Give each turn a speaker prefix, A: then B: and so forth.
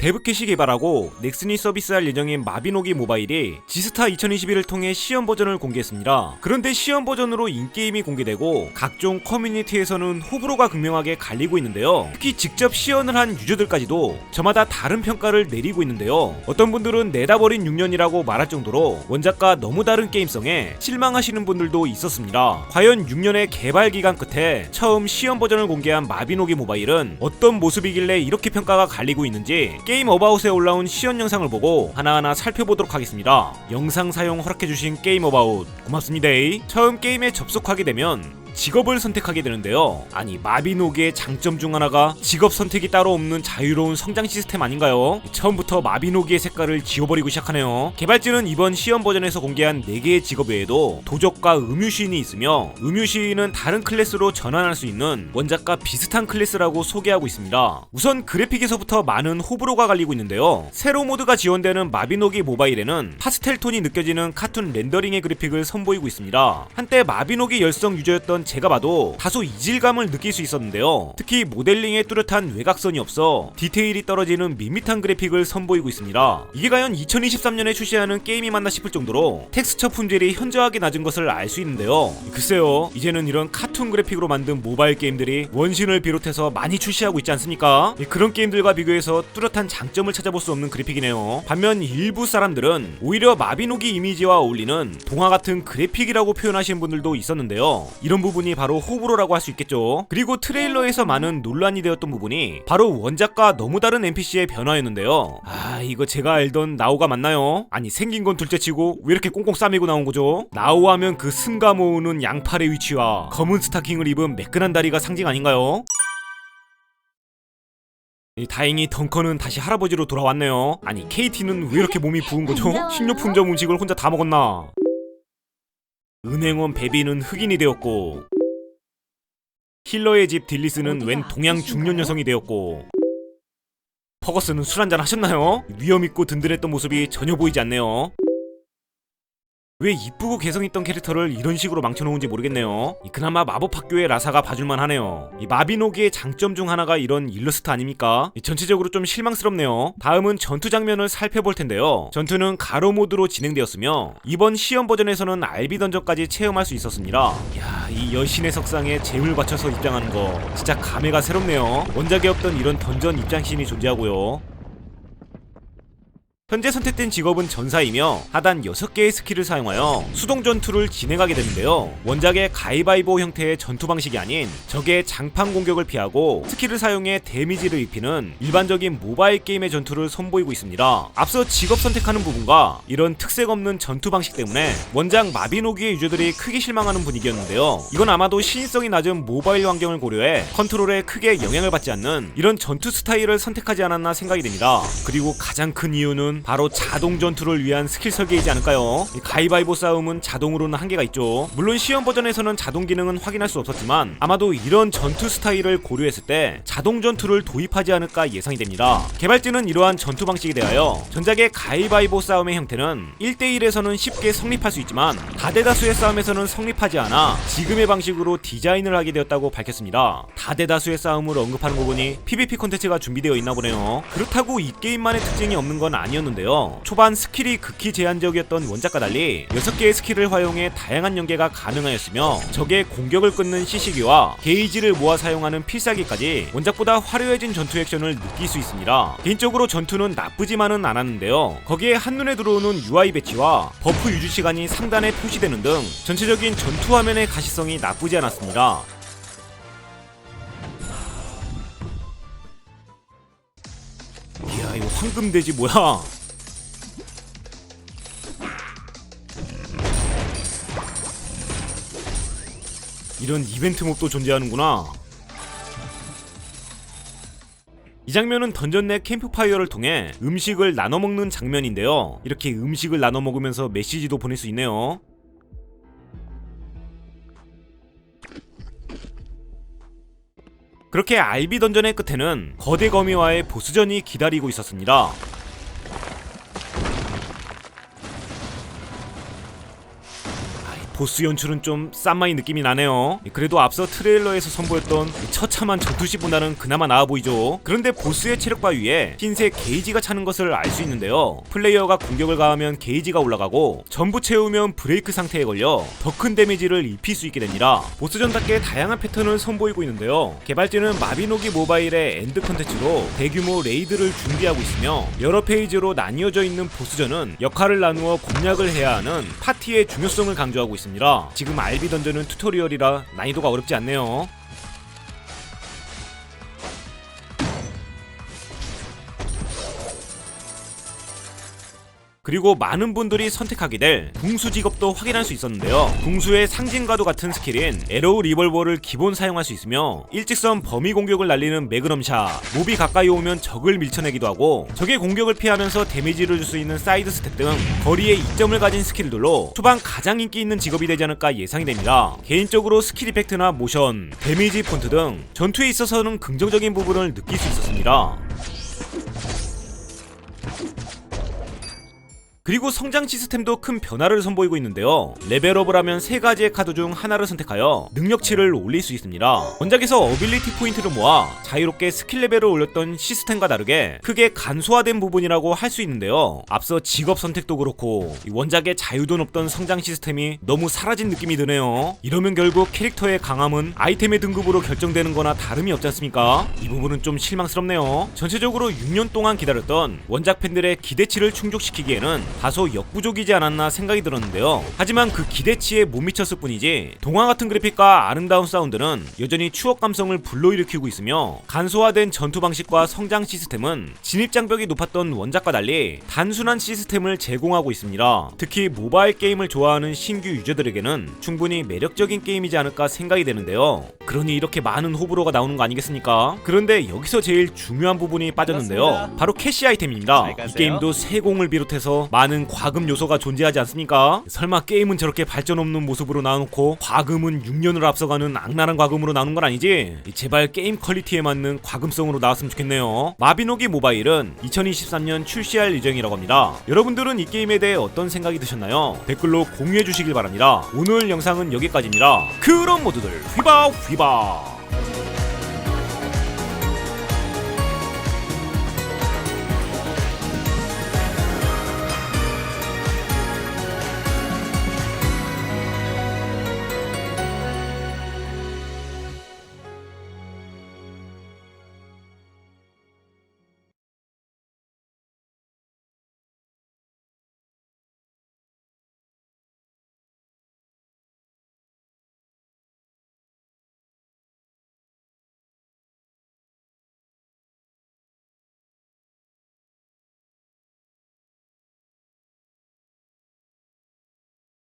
A: 데브캣이 개발하고 넥슨이 서비스할 예정인 마비노기 모바일이 지스타 2021을 통해 시연 버전을 공개했습니다. 그런데 시연 버전으로 인게임이 공개되고 각종 커뮤니티에서는 호불호가 극명하게 갈리고 있는데요. 특히 직접 시연을 한 유저들까지도 저마다 다른 평가를 내리고 있는데요. 어떤 분들은 내다버린 6년이라고 말할 정도로 원작과 너무 다른 게임성에 실망하시는 분들도 있었습니다. 과연 6년의 개발 기간 끝에 처음 시연 버전을 공개한 마비노기 모바일은 어떤 모습이길래 이렇게 평가가 갈리고 있는지 게임 어바웃에 올라온 시연 영상을 보고 하나하나 살펴보도록 하겠습니다. 영상 사용 허락해주신 게임 어바웃 고맙습니다. 처음 게임에 접속하게 되면 직업을 선택하게 되는데요. 아니 마비노기의 장점 중 하나가 직업 선택이 따로 없는 자유로운 성장 시스템 아닌가요? 처음부터 마비노기의 색깔을 지워버리고 시작하네요. 개발진은 이번 시연 버전에서 공개한 4개의 직업 외에도 도적과 음유시인이 있으며 음유시인은 다른 클래스로 전환할 수 있는 원작과 비슷한 클래스라고 소개하고 있습니다. 우선 그래픽에서부터 많은 호불호가 갈리고 있는데요. 세로 모드가 지원되는 마비노기 모바일에는 파스텔 톤이 느껴지는 카툰 렌더링의 그래픽을 선보이고 있습니다. 한때 마비노기 열성 유저였던 제가 봐도 다소 이질감을 느낄 수 있었는데요. 특히 모델링에 뚜렷한 외곽선이 없어 디테일이 떨어지는 밋밋한 그래픽을 선보이고 있습니다. 이게 과연 2023년에 출시하는 게임이 맞나 싶을 정도로 텍스처 품질이 현저하게 낮은 것을 알 수 있는데요. 글쎄요, 이제는 이런 카툰 그래픽으로 만든 모바일 게임들이 원신을 비롯해서 많이 출시하고 있지 않습니까? 예, 그런 게임들과 비교해서 뚜렷한 장점을 찾아볼 수 없는 그래픽이네요. 반면 일부 사람들은 오히려 마비노기 이미지와 어울리는 동화 같은 그래픽이라고 표현하시는 분들도 있었는데요. 이런 부분 이 바로 호불호라고 할 수 있겠죠. 그리고 트레일러에서 많은 논란이 되었던 부분이 바로 원작과 너무 다른 NPC의 변화였는데요. 아 이거 제가 알던 나오가 맞나요? 아니 생긴 건 둘째치고 왜 이렇게 꽁꽁 싸매고 나온 거죠? 나오 하면 그 승가 모으는 양팔의 위치와 검은 스타킹을 입은 매끈한 다리가 상징 아닌가요? 이, 다행히 덩커는 다시 할아버지로 돌아왔네요. 아니 KT는 왜 이렇게 몸이 부은 거죠? 식료품점 음식을 혼자 다 먹었나? 은행원 베비는 흑인이 되었고 힐러의 집 딜리스는 웬 동양 중년 여성이 되었고 퍼거스는 술 한잔 하셨나요? 위험 있고 든든했던 모습이 전혀 보이지 않네요. 왜 이쁘고 개성있던 캐릭터를 이런 식으로 망쳐놓은지 모르겠네요. 이 그나마 마법학교의 라사가 봐줄만 하네요. 이 마비노기의 장점 중 하나가 이런 일러스트 아닙니까? 이 전체적으로 좀 실망스럽네요. 다음은 전투 장면을 살펴볼 텐데요. 전투는 가로 모드로 진행되었으며 이번 시연 버전에서는 알비 던전까지 체험할 수 있었습니다. 야, 이 여신의 석상에 재물 받쳐서 입장하는 거 진짜 감회가 새롭네요. 원작에 없던 이런 던전 입장신이 존재하고요. 현재 선택된 직업은 전사이며 하단 6개의 스킬을 사용하여 수동 전투를 진행하게 되는데요. 원작의 가위바위보 형태의 전투 방식이 아닌 적의 장판 공격을 피하고 스킬을 사용해 데미지를 입히는 일반적인 모바일 게임의 전투를 선보이고 있습니다. 앞서 직업 선택하는 부분과 이런 특색 없는 전투 방식 때문에 원작 마비노기의 유저들이 크게 실망하는 분위기였는데요. 이건 아마도 신인성이 낮은 모바일 환경을 고려해 컨트롤에 크게 영향을 받지 않는 이런 전투 스타일을 선택하지 않았나 생각이 됩니다. 그리고 가장 큰 이유는 바로 자동 전투를 위한 스킬 설계이지 않을까요? 이 가위바위보 싸움은 자동으로는 한계가 있죠. 물론 시연 버전에서는 자동 기능은 확인할 수 없었지만 아마도 이런 전투 스타일을 고려했을 때 자동 전투를 도입하지 않을까 예상이 됩니다. 개발진은 이러한 전투 방식에 대하여 전작의 가위바위보 싸움의 형태는 1대1에서는 쉽게 성립할 수 있지만 다대다수의 싸움에서는 성립하지 않아 지금의 방식으로 디자인을 하게 되었다고 밝혔습니다. 다대다수의 싸움을 언급하는 거 보니 PVP 콘텐츠가 준비되어 있나 보네요. 그렇다고 이 게임만의 특징이 없는 건 아니었는데 요. 초반 스킬이 극히 제한적이었던 원작과 달리 6개의 스킬을 활용해 다양한 연계가 가능하였으며 적의 공격을 끊는 시시기와 게이지를 모아 사용하는 필살기까지 원작보다 화려해진 전투 액션을 느낄 수 있습니다. 개인적으로 전투는 나쁘지만은 않았는데요. 거기에 한눈에 들어오는 UI 배치와 버프 유지 시간이 상단에 표시되는 등 전체적인 전투 화면의 가시성이 나쁘지 않았습니다. 이야 이거 황금돼지 뭐야 이런 이벤트 몹도 존재하는구나. 이 장면은 던전 내 캠프파이어를 통해 음식을 나눠 먹는 장면인데요. 이렇게 음식을 나눠 먹으면서 메시지도 보낼 수 있네요. 그렇게 알비 던전의 끝에는 거대 거미와의 보스전이 기다리고 있었습니다. 보스 연출은 좀 싼마이 느낌이 나네요. 그래도 앞서 트레일러에서 선보였던 이 처참한 전투시보다는 그나마 나아 보이죠. 그런데 보스의 체력 바 위에 흰색 게이지가 차는 것을 알 수 있는데요. 플레이어가 공격을 가하면 게이지가 올라가고 전부 채우면 브레이크 상태에 걸려 더 큰 데미지를 입힐 수 있게 됩니다. 보스전답게 다양한 패턴을 선보이고 있는데요. 개발진은 마비노기 모바일의 엔드 컨텐츠로 대규모 레이드를 준비하고 있으며 여러 페이지로 나뉘어져 있는 보스전은 역할을 나누어 공략을 해야 하는 파티의 중요성을 강조하고 있습니다. 지금 알비 던전은 튜토리얼이라 난이도가 어렵지 않네요. 그리고 많은 분들이 선택하게 될 궁수 직업도 확인할 수 있었는데요. 궁수의 상징과도 같은 스킬인 에로우 리볼버를 기본 사용할 수 있으며 일직선 범위 공격을 날리는 매그넘샷, 몹이 가까이 오면 적을 밀쳐내기도 하고 적의 공격을 피하면서 데미지를 줄 수 있는 사이드 스텝 등 거리에 이점을 가진 스킬들로 초반 가장 인기 있는 직업이 되지 않을까 예상이 됩니다. 개인적으로 스킬 이펙트나 모션, 데미지 폰트 등 전투에 있어서는 긍정적인 부분을 느낄 수 있었습니다. 그리고 성장 시스템도 큰 변화를 선보이고 있는데요. 레벨업을 하면 세 가지의 카드 중 하나를 선택하여 능력치를 올릴 수 있습니다. 원작에서 어빌리티 포인트를 모아 자유롭게 스킬 레벨을 올렸던 시스템과 다르게 크게 간소화된 부분이라고 할 수 있는데요. 앞서 직업 선택도 그렇고 이 원작의 자유도 없던 성장 시스템이 너무 사라진 느낌이 드네요. 이러면 결국 캐릭터의 강함은 아이템의 등급으로 결정되는 거나 다름이 없지 않습니까? 이 부분은 좀 실망스럽네요. 전체적으로 6년 동안 기다렸던 원작 팬들의 기대치를 충족시키기에는 다소 역부족이지 않았나 생각이 들었는데요. 하지만 그 기대치에 못 미쳤을 뿐이지 동화 같은 그래픽과 아름다운 사운드는 여전히 추억 감성을 불러일으키고 있으며 간소화된 전투 방식과 성장 시스템은 진입 장벽이 높았던 원작과 달리 단순한 시스템을 제공하고 있습니다. 특히 모바일 게임을 좋아하는 신규 유저들에게는 충분히 매력적인 게임이지 않을까 생각이 되는데요. 그러니 이렇게 많은 호불호가 나오는 거 아니겠습니까? 그런데 여기서 제일 중요한 부분이 빠졌는데요. 바로 캐시 아이템입니다.
B: 잘
A: 이. 게임도 세 공을 비롯해서 많은 과금 요소가 존재하지 않습니까? 설마 게임은 저렇게 발전 없는 모습으로 나와놓고 과금은 6년을 앞서가는 악랄한 과금으로 나오는 건 아니지? 제발 게임 퀄리티에 맞는 과금성으로 나왔으면 좋겠네요. 마비노기 모바일은 2023년 출시할 예정이라고 합니다. 여러분들은 이 게임에 대해 어떤 생각이 드셨나요? 댓글로 공유해 주시길 바랍니다. 오늘 영상은 여기까지입니다. 그럼 모두들 휘바 휘바